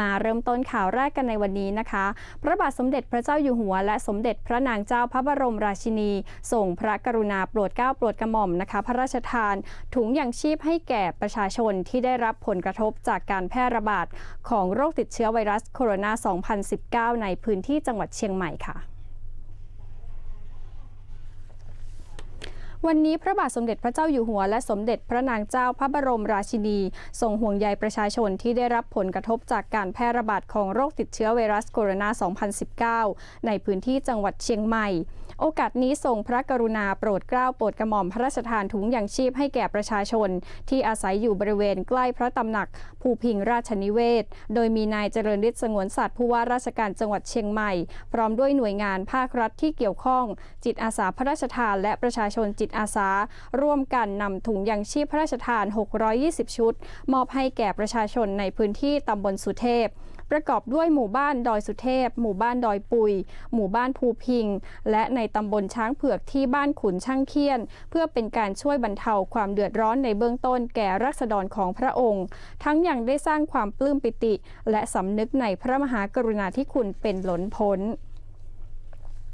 มาเริ่มต้นข่าวแรกกันในวันนี้นะคะ พระบาทสมเด็จพระเจ้าอยู่หัว และสมเด็จพระนางเจ้าพระบรมราชินี ส่งพระกรุณาโปรดเกล้าโปรดกระหม่อมนะคะ พระราชทาน ถุงยังชีพให้แก่ประชาชนที่ได้รับผลกระทบจากการแพร่ระบาดของโรคติดเชื้อไวรัสโคโรนา 2019 ในพื้นที่จังหวัดเชียงใหม่ค่ะ วันนี้พระบาทสมเด็จพระเจ้าอยู่หัวและสมเด็จพระนางเจ้าพระบรมราชินีทรงห่วงใยประชาชนที่ได้รับผลกระทบจากการแพร่ระบาดของโรคติดเชื้อไวรัสโคโรนา 2019 ในพื้นที่จังหวัดเชียงใหม่ โอกาสนี้ทรงพระกรุณาโปรดเกล้าโปรดกระหม่อมพระราชทานถุงยางชีพให้แก่ประชาชน ที่อาศัยอยู่บริเวณใกล้พระตำหนัก ภูพิงราชนิเวศ โดยมีนายเจริญฤทธิ์สงวนสัตว์ผู้ว่าราชการจังหวัดเชียงใหม่ พร้อมด้วยหน่วยงานภาครัฐที่เกี่ยวข้อง จิตอาสาพระราชทานและประชาชนจิตอาสา ร่วมกันนำถุงยางชีพพระราชทาน 620 ชุด มอบให้แก่ประชาชนในพื้นที่ตำบลสุเทพประกอบด้วยหมู่บ้านดอยสุเทพ หมู่บ้านดอยปุย หมู่บ้านภูพิง และในตำบลช้างเผือกที่บ้านขุนช่างเคียน เพื่อเป็นการช่วยบรรเทาความเดือดร้อนในเบื้องต้นแก่รัษฎรของพระองค์ ทั้งยังได้สร้างความปลื้มปิติ และสำนึกในพระมหากรุณาธิคุณเป็นหล้นพ้น